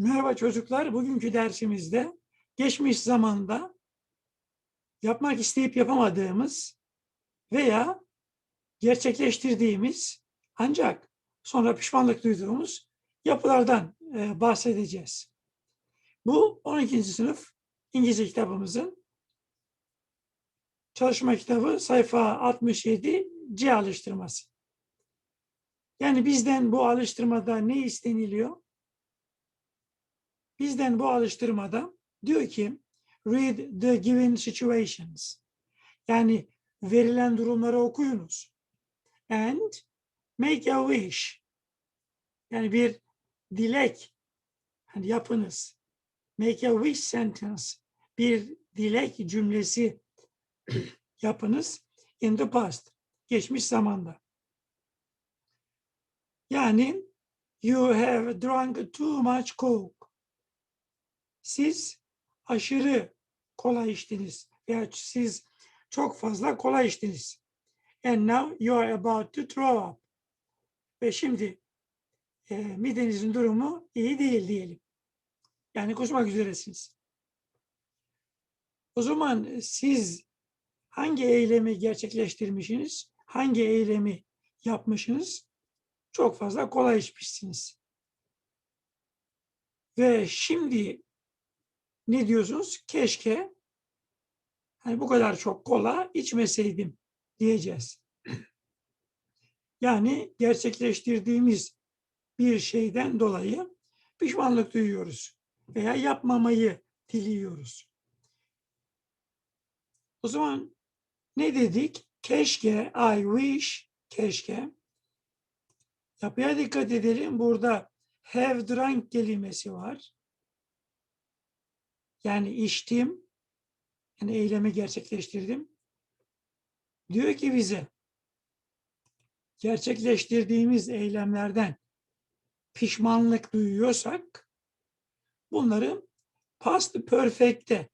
Merhaba çocuklar. Bugünkü dersimizde geçmiş zamanda yapmak isteyip yapamadığımız veya gerçekleştirdiğimiz ancak sonra pişmanlık duyduğumuz yapılardan e, bahsedeceğiz. Bu 12. sınıf İngilizce kitabımızın çalışma kitabı sayfa 67 C alıştırması. Yani bizden bu alıştırmada ne isteniliyor? Bizden bu alıştırmada diyor ki read the given situations. Yani verilen durumları okuyunuz. And make a wish. Yani bir dilek hani yapınız. Make a wish sentence. Bir dilek cümlesi yapınız in the past. Geçmiş zamanda. Yani you have drunk too much coke siz aşırı kola içtiniz veya siz çok fazla kola içtiniz. And now you are about to throw up. Ve şimdi e, midenizin durumu iyi değil diyelim. Yani kusmak üzeresiniz. O zaman siz hangi eylemi gerçekleştirmişsiniz? Hangi eylemi yapmışsınız? Çok fazla kola içmişsiniz. Ve şimdi ne diyorsunuz? Keşke hani bu kadar çok kola içmeseydim diyeceğiz. Yani gerçekleştirdiğimiz bir şeyden dolayı pişmanlık duyuyoruz veya yapmamayı diliyoruz. O zaman ne dedik? Keşke, I wish, keşke. Yapıya dikkat edelim. Burada have drunk kelimesi var. Yani içtim, yani eylemi gerçekleştirdim. Diyor ki bize, gerçekleştirdiğimiz eylemlerden pişmanlık duyuyorsak, bunları past perfect'te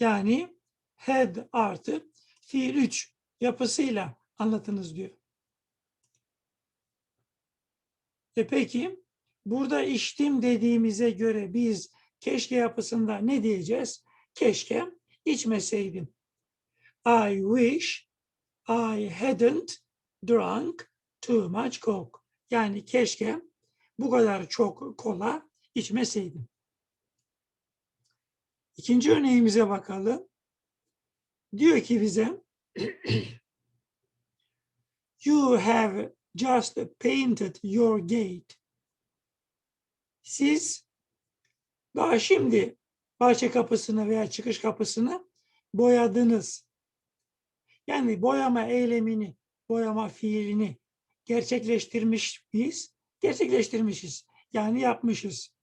yani had artı fiil 3 yapısıyla anlatınız diyor. E peki, burada içtim dediğimize göre biz Keşke yapısında ne diyeceğiz? Keşke içmeseydim. I wish I hadn't drunk too much coke. Yani keşke bu kadar çok kola içmeseydim. İkinci örneğimize bakalım. Diyor ki bize You have just painted your gate. Siz daha şimdi bahçe kapısını veya çıkış kapısını boyadınız. Yani boyama eylemini, boyama fiilini gerçekleştirmiş biz, gerçekleştirmişiz. Yani yapmışız.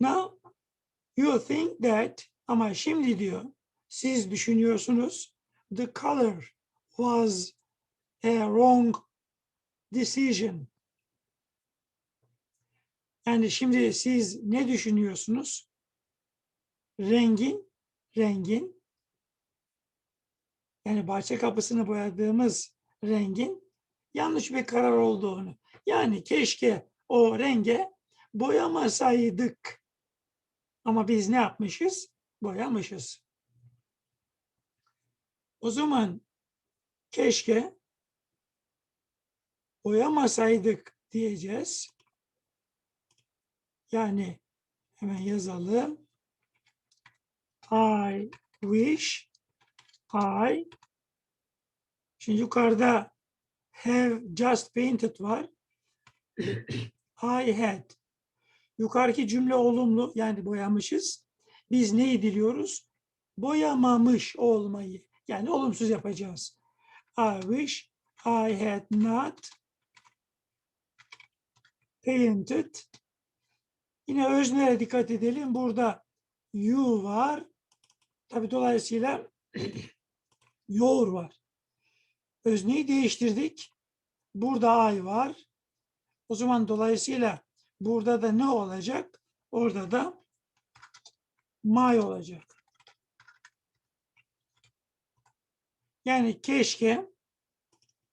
Now you think that ama şimdi diyor siz düşünüyorsunuz the color was a wrong decision. Yani şimdi siz ne düşünüyorsunuz? Rengin, rengin yani bahçe kapısını boyadığımız rengin yanlış bir karar olduğunu. Yani keşke o renge boyamasaydık. Ama biz ne yapmışız? Boyamışız. O zaman keşke boyamasaydık diyeceğiz. Yani hemen yazalım. I wish I Şimdi yukarıda have just painted var. I had. Yukarıki cümle olumlu yani boyamışız. Biz neyi diliyoruz? Boyamamış olmayı. Yani olumsuz yapacağız. I wish I had not painted Yine öznelere dikkat edelim. Burada you var. Tabi dolayısıyla your var. Özneyi değiştirdik. Burada I var. O zaman dolayısıyla burada da ne olacak? Orada da my olacak. Yani keşke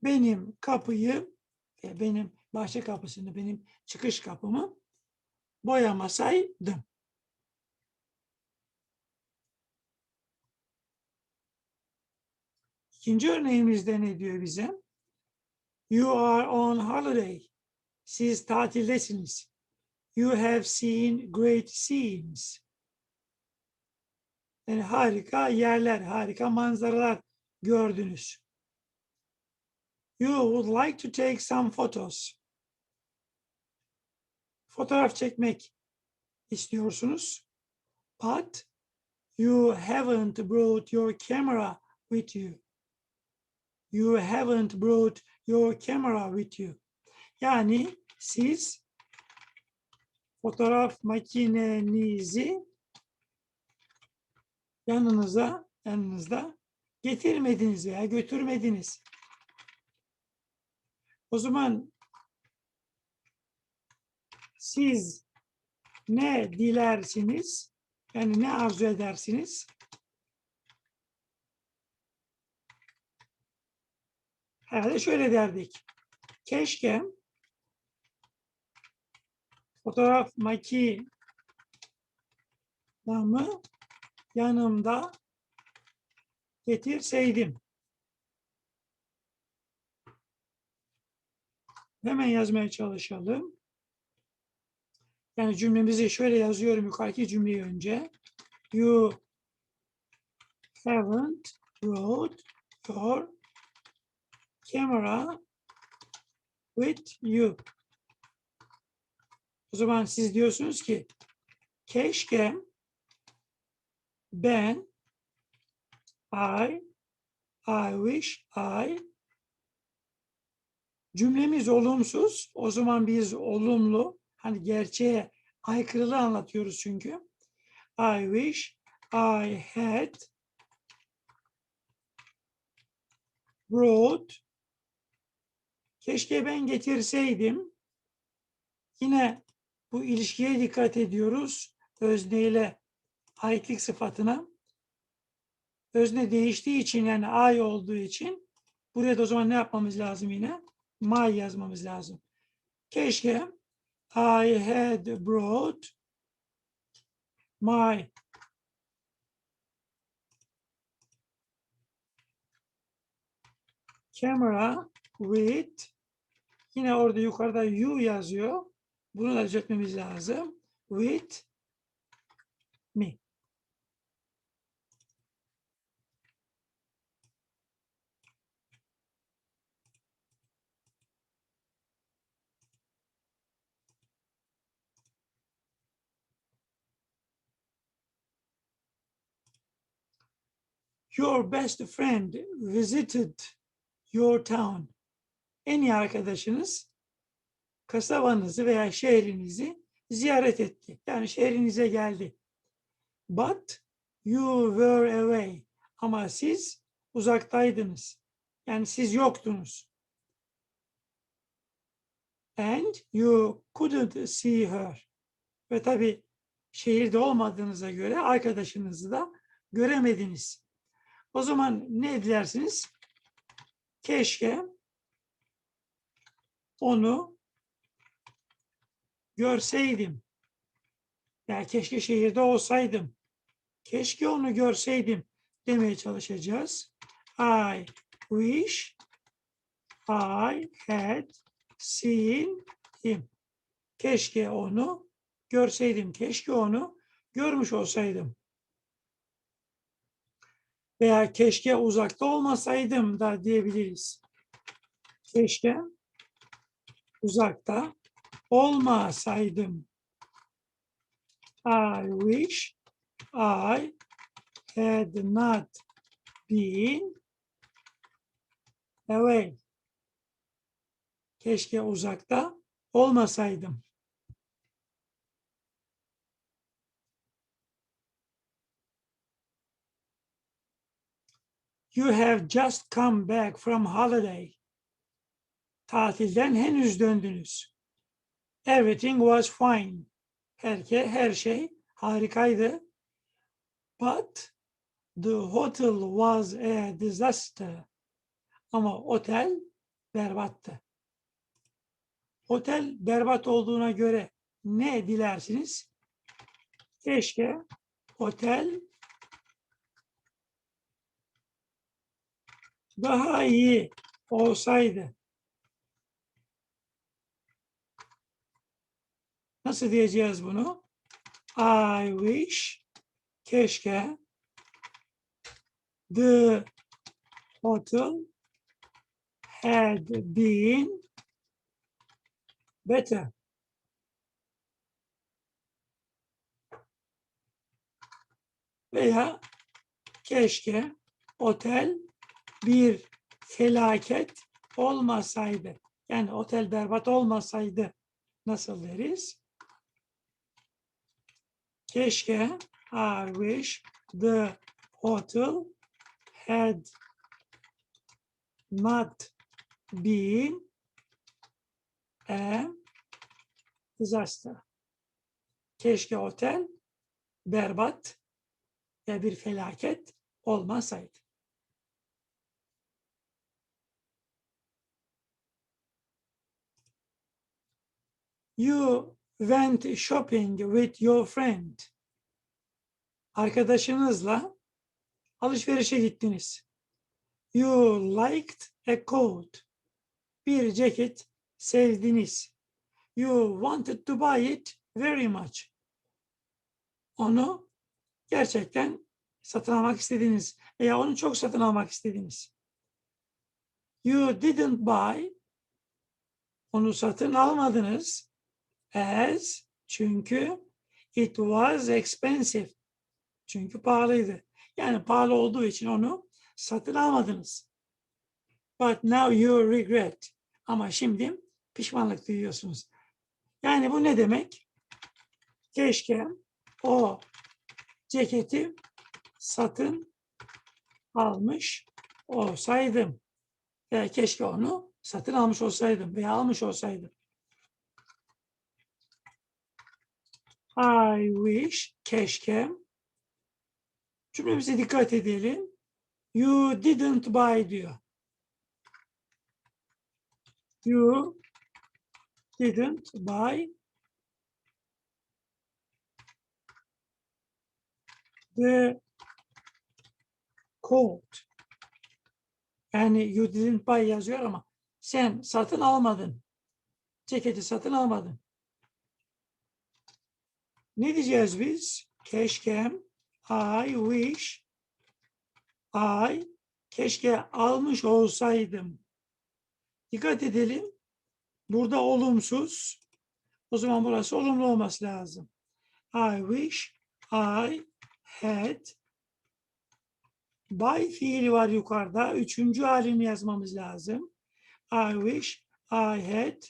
benim kapıyı, e, benim bahçe kapısını, benim çıkış kapımı boyamasaydım. İkinci örneğimizde ne diyor bize? You are on holiday. Siz tatildesiniz. You have seen great scenes. Yani harika yerler, harika manzaralar gördünüz. You would like to take some photos. Fotoğraf çekmek istiyorsunuz. But you haven't brought your camera with you. You haven't brought your camera with you. Yani siz fotoğraf makinenizi yanınıza yanınızda getirmediniz veya götürmediniz. O zaman siz ne dilersiniz? Yani ne arzu edersiniz? Herhalde şöyle derdik. Keşke fotoğraf makinamı yanımda getirseydim. Hemen yazmaya çalışalım. Yani cümlemizi şöyle yazıyorum yukarıki cümleyi önce. You haven't brought your camera with you. O zaman siz diyorsunuz ki keşke ben I I wish I cümlemiz olumsuz. O zaman biz olumlu hani gerçeğe aykırılığı anlatıyoruz çünkü. I wish I had brought keşke ben getirseydim yine bu ilişkiye dikkat ediyoruz. Özneyle aitlik sıfatına. Özne değiştiği için yani ay olduğu için buraya da o zaman ne yapmamız lazım yine? My yazmamız lazım. Keşke I had brought my camera with yine orada yukarıda you yazıyor. Bunu da düzeltmemiz lazım. With me. Your best friend visited your town. En iyi arkadaşınız kasabanızı veya şehrinizi ziyaret etti. Yani şehrinize geldi. But you were away. Ama siz uzaktaydınız. Yani siz yoktunuz. And you couldn't see her. Ve tabii şehirde olmadığınıza göre arkadaşınızı da göremediniz. O zaman ne dilersiniz? Keşke onu görseydim. Ya keşke şehirde olsaydım. Keşke onu görseydim demeye çalışacağız. I wish I had seen him. Keşke onu görseydim. Keşke onu görmüş olsaydım. Veya keşke uzakta olmasaydım da diyebiliriz. Keşke uzakta olmasaydım. I wish I had not been away. Keşke uzakta olmasaydım. You have just come back from holiday. Tatilden henüz döndünüz. Everything was fine. Herke, her şey harikaydı. But the hotel was a disaster. Ama otel berbattı. Otel berbat olduğuna göre ne dilersiniz? Keşke otel daha iyi olsaydı. Nasıl diyeceğiz bunu? I wish keşke the hotel had been better. Veya keşke otel bir felaket olmasaydı. Yani otel berbat olmasaydı nasıl deriz? Keşke I wish the hotel had not been a disaster. Keşke otel berbat ya bir felaket olmasaydı. You went shopping with your friend. Arkadaşınızla alışverişe gittiniz. You liked a coat. Bir ceket sevdiniz. You wanted to buy it very much. Onu gerçekten satın almak istediniz veya onu çok satın almak istediniz. You didn't buy. Onu satın almadınız. As çünkü it was expensive. Çünkü pahalıydı. Yani pahalı olduğu için onu satın almadınız. But now you regret. Ama şimdi pişmanlık duyuyorsunuz. Yani bu ne demek? Keşke o ceketi satın almış olsaydım. Veya keşke onu satın almış olsaydım veya almış olsaydım. I wish, keşke. Cümlemize dikkat edelim. You didn't buy diyor. You didn't buy the coat. Yani you didn't buy yazıyor ama sen satın almadın. Ceketi satın almadın. Ne diyeceğiz biz? Keşke I wish I keşke almış olsaydım. Dikkat edelim. Burada olumsuz. O zaman burası olumlu olması lazım. I wish I had by fiili var yukarıda. Üçüncü halini yazmamız lazım. I wish I had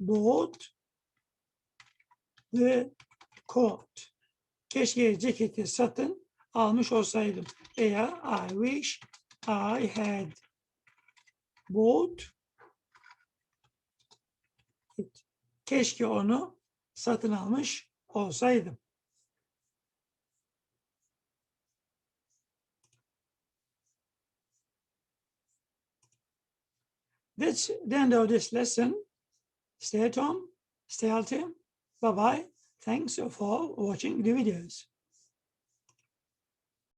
bought the coat. Keşke ceketi satın almış olsaydım. Veya I wish I had bought it. Keşke onu satın almış olsaydım. That's the end of this lesson. Stay at home, stay healthy. Bye bye. Thanks for watching the videos.